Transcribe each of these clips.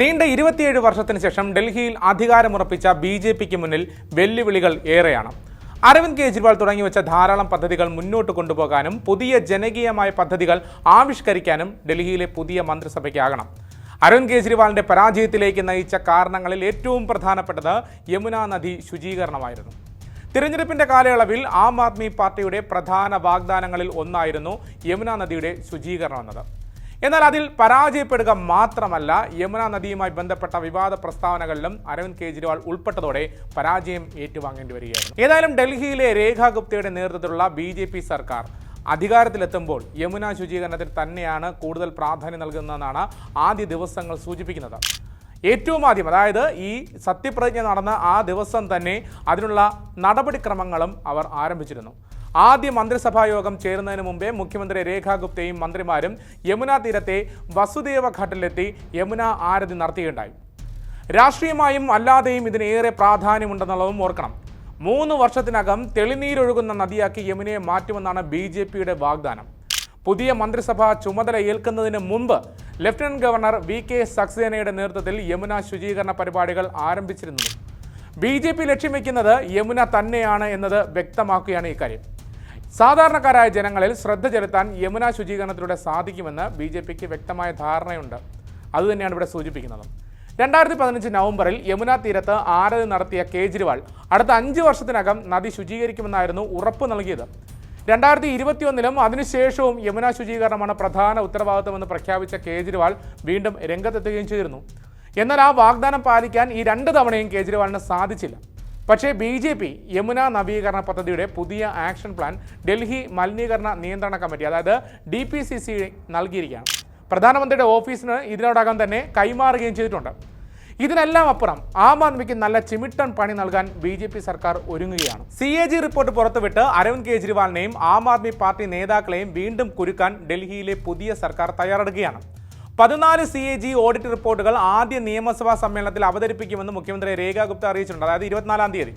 നീണ്ട ഇരുപത്തിയേഴ് വർഷത്തിന് ശേഷം ഡൽഹിയിൽ അധികാരമുറപ്പിച്ച ബി ജെ പിക്ക് മുന്നിൽ വെല്ലുവിളികൾ ഏറെയാണ്. അരവിന്ദ് കെജ്രിവാൾ തുടങ്ങി വെച്ച ധാരാളം പദ്ധതികൾ മുന്നോട്ട് കൊണ്ടുപോകാനും പുതിയ ജനകീയമായ പദ്ധതികൾ ആവിഷ്കരിക്കാനും ഡൽഹിയിലെ പുതിയ മന്ത്രിസഭയ്ക്കാകണം. അരവിന്ദ് കെജ്രിവാളിന്റെ പരാജയത്തിലേക്ക് നയിച്ച കാരണങ്ങളിൽ ഏറ്റവും പ്രധാനപ്പെട്ടത് യമുനാ നദി ശുചീകരണമായിരുന്നു. തിരഞ്ഞെടുപ്പിന്റെ കാലയളവിൽ ആം ആദ്മി പാർട്ടിയുടെ പ്രധാന വാഗ്ദാനങ്ങളിൽ ഒന്നായിരുന്നു യമുനാ നദിയുടെ ശുചീകരണം എന്നത്. എന്നാൽ അതിൽ പരാജയപ്പെടുക മാത്രമല്ല യമുന നദിയുമായി ബന്ധപ്പെട്ട വിവാദ പ്രസ്താവനകളിലും അരവിന്ദ് കെജ്രിവാൾ ഉൾപ്പെട്ടതോടെ പരാജയം ഏറ്റുവാങ്ങേണ്ടി വരികയായിരുന്നു. ഏതായാലും ഡൽഹിയിലെ രേഖാ ഗുപ്തയുടെ നേതൃത്വത്തിലുള്ള ബി ജെ പി സർക്കാർ അധികാരത്തിലെത്തുമ്പോൾ യമുന ശുചീകരണത്തിന് തന്നെയാണ് കൂടുതൽ പ്രാധാന്യം നൽകുന്നതെന്നാണ് ആദ്യ ദിവസങ്ങൾ സൂചിപ്പിക്കുന്നത്. ഏറ്റവും ആദ്യം അതായത് ഈ സത്യപ്രതിജ്ഞ നടന്ന ആ ദിവസം തന്നെ അതിനുള്ള നടപടിക്രമങ്ങളും അവർ ആരംഭിച്ചിരുന്നു. ആദ്യ മന്ത്രിസഭാ യോഗം ചേരുന്നതിന് മുമ്പേ മുഖ്യമന്ത്രി രേഖാ ഗുപ്തയും മന്ത്രിമാരും യമുന തീരത്തെ വസുദേവ ഘട്ടിലെത്തി യമുന ആരതി നടത്തിയിട്ടുണ്ടായി. രാഷ്ട്രീയമായും അല്ലാതെയും ഇതിനേറെ പ്രാധാന്യമുണ്ടെന്നുള്ളതും ഓർക്കണം. മൂന്ന് വർഷത്തിനകം തെളിനീരൊഴുകുന്ന നദിയാക്കി യമുനയെ മാറ്റുമെന്നാണ് ബി ജെ പിയുടെ വാഗ്ദാനം. പുതിയ മന്ത്രിസഭ ചുമതല ഏൽക്കുന്നതിന് മുമ്പ് ലഫ്റ്റനന്റ് ഗവർണർ വി കെ സക്സേനയുടെ നേതൃത്വത്തിൽ യമുന ശുചീകരണ പരിപാടികൾ ആരംഭിച്ചിരുന്നു ബി ജെ പി ലക്ഷ്യം വയ്ക്കുന്നത് യമുന തന്നെയാണ് എന്നത് വ്യക്തമാക്കുകയാണ് ഇക്കാര്യം. സാധാരണക്കാരായ ജനങ്ങളിൽ ശ്രദ്ധ ചെലുത്താൻ യമുന ശുചീകരണത്തിലൂടെ സാധിക്കുമെന്ന് ബി ജെ പിക്ക് വ്യക്തമായ ധാരണയുണ്ട്. അതുതന്നെയാണ് ഇവിടെ സൂചിപ്പിക്കുന്നത്. രണ്ടായിരത്തി പതിനഞ്ച് നവംബറിൽ യമുന തീരത്ത് ആരതി നടത്തിയ കേജ്രിവാൾ അടുത്ത അഞ്ച് വർഷത്തിനകം നദി ശുചീകരിക്കുമെന്നായിരുന്നു ഉറപ്പ് നൽകിയത്. രണ്ടായിരത്തി ഇരുപത്തിയൊന്നിലും അതിനുശേഷവും യമുന ശുചീകരണമാണ് പ്രധാന ഉത്തരവാദിത്തമെന്ന് പ്രഖ്യാപിച്ച കേജ്രിവാൾ വീണ്ടും രംഗത്തെത്തുകയും ചെയ്തിരുന്നു. എന്നാൽ ആ വാഗ്ദാനം പാലിക്കാൻ ഈ രണ്ട് തവണയും കേജ്രിവാളിന് സാധിച്ചില്ല. പക്ഷേ ബി ജെ പി യമുന നവീകരണ പദ്ധതിയുടെ പുതിയ ആക്ഷൻ പ്ലാൻ ഡൽഹി മലിനീകരണ നിയന്ത്രണ കമ്മിറ്റി അതായത് ഡി പി സി സി നൽകിയിരിക്കുകയാണ്. പ്രധാനമന്ത്രിയുടെ ഓഫീസിന് ഇതിനോടകം തന്നെ കൈമാറുകയും ചെയ്തിട്ടുണ്ട്. ഇതിനെല്ലാം അപ്പുറം ആം ആദ്മിക്ക് നല്ല ചിമിട്ടൻ പണി നൽകാൻ ബി ജെ പി സർക്കാർ ഒരുങ്ങുകയാണ്. സി എ ജി റിപ്പോർട്ട് പുറത്തുവിട്ട് അരവിന്ദ് കെജ്രിവാളിനെയും ആം ആദ്മി പാർട്ടി നേതാക്കളെയും വീണ്ടും കുരുക്കാൻ ഡൽഹിയിലെ പുതിയ സർക്കാർ തയ്യാറെടുക്കുകയാണ്. പതിനാല് സി എ ജി ഓഡിറ്റ് റിപ്പോർട്ടുകൾ ആദ്യ നിയമസഭാ സമ്മേളനത്തിൽ അവതരിപ്പിക്കുമെന്ന് മുഖ്യമന്ത്രി രേഖാ ഗുപ്ത അറിയിച്ചിട്ടുണ്ട്. അതായത് ഇരുപത്തിനാലാം തീയതി.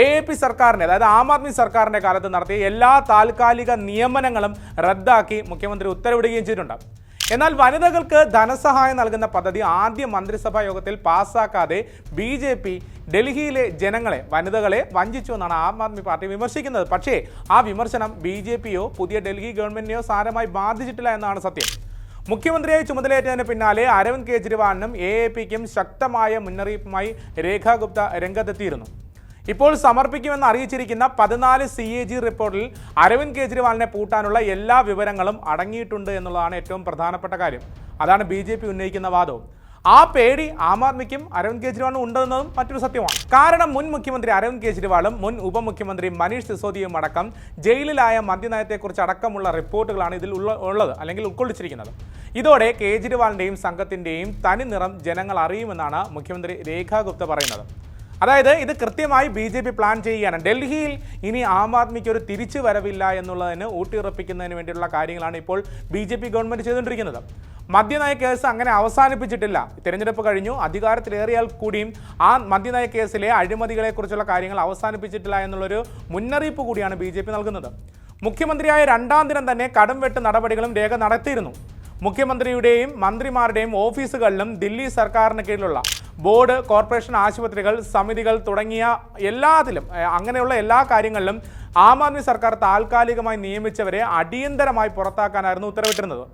എ എ പി സർക്കാരിന്റെ അതായത് ആം ആദ്മി സർക്കാരിന്റെ കാലത്ത് നടത്തിയ എല്ലാ താൽക്കാലിക നിയമനങ്ങളും റദ്ദാക്കി മുഖ്യമന്ത്രി ഉത്തരവിടുകയും ചെയ്തിട്ടുണ്ട്. എന്നാൽ വനിതകൾക്ക് ധനസഹായം നൽകുന്ന പദ്ധതി ആദ്യ മന്ത്രിസഭാ യോഗത്തിൽ പാസ്സാക്കാതെ ബി ജെ പി ഡൽഹിയിലെ ജനങ്ങളെ വനിതകളെ വഞ്ചിച്ചു എന്നാണ് ആം ആദ്മി പാർട്ടി വിമർശിക്കുന്നത്. പക്ഷേ ആ വിമർശനം ബി ജെ പിയോ പുതിയ ഡൽഹി ഗവൺമെന്റിനെയോ സാരമായി ബാധിച്ചിട്ടില്ല എന്നാണ് സത്യം. മുഖ്യമന്ത്രിയായി ചുമതലയേറ്റതിന് പിന്നാലെ അരവിന്ദ് കെജ്രിവാളിനും എ എ പിക്കും ശക്തമായ മുന്നറിയിപ്പുമായി രേഖാ ഗുപ്ത രംഗത്തെത്തിയിരുന്നു. ഇപ്പോൾ സമർപ്പിക്കുമെന്ന് അറിയിച്ചിരിക്കുന്ന പതിനാല് സി എ ജി റിപ്പോർട്ടിൽ അരവിന്ദ് കെജ്രിവാളിനെ പൂട്ടാനുള്ള എല്ലാ വിവരങ്ങളും അടങ്ങിയിട്ടുണ്ട് എന്നുള്ളതാണ് ഏറ്റവും പ്രധാനപ്പെട്ട കാര്യം. അതാണ് ബി ഉന്നയിക്കുന്ന വാദവും. ആ പേടി ആം ആദ്മിക്കും അരവിന്ദ് കെജ്രിവാളിനും ഉണ്ടെന്നതും മറ്റൊരു സത്യമാണ്. കാരണം മുൻ മുഖ്യമന്ത്രി അരവിന്ദ് കെജ്രിവാളും മുൻ ഉപമുഖ്യമന്ത്രി മനീഷ് സിസോദിയും അടക്കം ജയിലിലായ മദ്യനയത്തെക്കുറിച്ച് അടക്കമുള്ള റിപ്പോർട്ടുകളാണ് ഇതിൽ ഉള്ളത് അല്ലെങ്കിൽ ഉൾക്കൊള്ളിച്ചിരിക്കുന്നത്. ഇതോടെ കേജ്രിവാളിന്റെയും സംഘത്തിന്റെയും തനി നിറം ജനങ്ങൾ അറിയുമെന്നാണ് മുഖ്യമന്ത്രി രേഖാ ഗുപ്ത പറയുന്നത്. അതായത് ഇത് കൃത്യമായി ബി ജെ പി പ്ലാൻ ചെയ്യുകയാണ്. ഡൽഹിയിൽ ഇനി ആം ആദ്മിക്ക് ഒരു തിരിച്ചു വരവില്ല എന്നുള്ളതിന് ഊട്ടിയുറപ്പിക്കുന്നതിന് വേണ്ടിയുള്ള കാര്യങ്ങളാണ് ഇപ്പോൾ ബി ജെ പി ഗവൺമെന്റ് ചെയ്തുകൊണ്ടിരിക്കുന്നത്. മദ്യനയ കേസ് അങ്ങനെ അവസാനിപ്പിച്ചിട്ടില്ല. തിരഞ്ഞെടുപ്പ് കഴിഞ്ഞു. അധികാരത്തിലേറിയാൽ കൂടിയും ആ മദ്യനയ കേസിലെ അഴിമതികളെക്കുറിച്ചുള്ള കാര്യങ്ങൾ അവസാനിപ്പിച്ചിട്ടില്ല എന്നുള്ളൊരു മുന്നറിയിപ്പ് കൂടിയാണ് ബി നൽകുന്നത്. മുഖ്യമന്ത്രിയായ രണ്ടാം ദിനം തന്നെ കടം വെട്ട് നടപടികളും രേഖ നടത്തിയിരുന്നു. മുഖ്യമന്ത്രിയുടെയും മന്ത്രിമാരുടെയും ഓഫീസുകളിലും ദില്ലി സർക്കാരിന് കീഴിലുള്ള ബോർഡ് കോർപ്പറേഷൻ ആശുപത്രികൾ സമിതികൾ തുടങ്ങിയ എല്ലാത്തിലും അങ്ങനെയുള്ള എല്ലാ കാര്യങ്ങളിലും ആം ആദ്മി സർക്കാർ താൽക്കാലികമായി നിയമിച്ചവരെ അടിയന്തരമായി പുറത്താക്കാനായിരുന്നു ഉത്തരവിട്ടിരുന്നത്.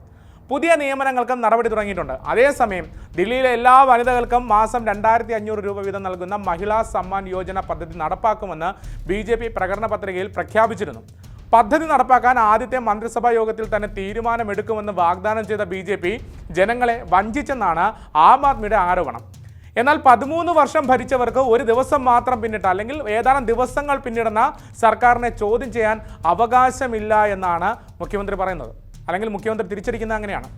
പുതിയ നിയമനങ്ങൾക്കും നടപടി തുടങ്ങിയിട്ടുണ്ട്. അതേസമയം ദില്ലിയിലെ എല്ലാ വനിതകൾക്കും മാസം രണ്ടായിരത്തി അഞ്ഞൂറ് രൂപ വീതം നൽകുന്ന മഹിളാ സമ്മാൻ യോജന പദ്ധതി നടപ്പാക്കുമെന്ന് ബി ജെ പി പ്രകടന പത്രികയിൽ പ്രഖ്യാപിച്ചിരുന്നു. പദ്ധതി നടപ്പാക്കാൻ ആദ്യത്തെ മന്ത്രിസഭാ യോഗത്തിൽ തന്നെ തീരുമാനമെടുക്കുമെന്ന് വാഗ്ദാനം ചെയ്ത ബി ജനങ്ങളെ വഞ്ചിച്ചെന്നാണ് ആം ആദ്മിയുടെ ആരോപണം. എന്നാൽ പതിമൂന്ന് വർഷം ഭരിച്ചവർക്ക് ഒരു ദിവസം മാത്രം പിന്നിട്ട അല്ലെങ്കിൽ ഏതാനും ദിവസങ്ങൾ പിന്നിടുന്ന സർക്കാരിനെ ചോദ്യം ചെയ്യാൻ അവകാശമില്ല എന്നാണ് മുഖ്യമന്ത്രി പറയുന്നത്. അല്ലെങ്കിൽ മുഖ്യമന്ത്രി തിരിച്ചിരിക്കുന്നത് അങ്ങനെയാണ്.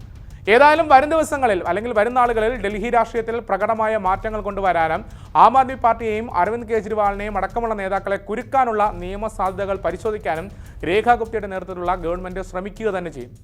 ഏതായാലും വരും ദിവസങ്ങളിൽ അല്ലെങ്കിൽ വരും നാളുകളിൽ ഡൽഹി രാഷ്ട്രീയത്തിൽ പ്രകടമായ മാറ്റങ്ങൾ കൊണ്ടുവരാനും ആം ആദ്മി പാർട്ടിയെയും അരവിന്ദ് കെജ്രിവാളിനെയും അടക്കമുള്ള നേതാക്കളെ കുരുക്കാനുള്ള നിയമസാധ്യതകൾ പരിശോധിക്കാനും രേഖാ ഗുപ്തയുടെ നേതൃത്വത്തിലുള്ള ഗവൺമെന്റ് ശ്രമിക്കുക തന്നെ ചെയ്യും.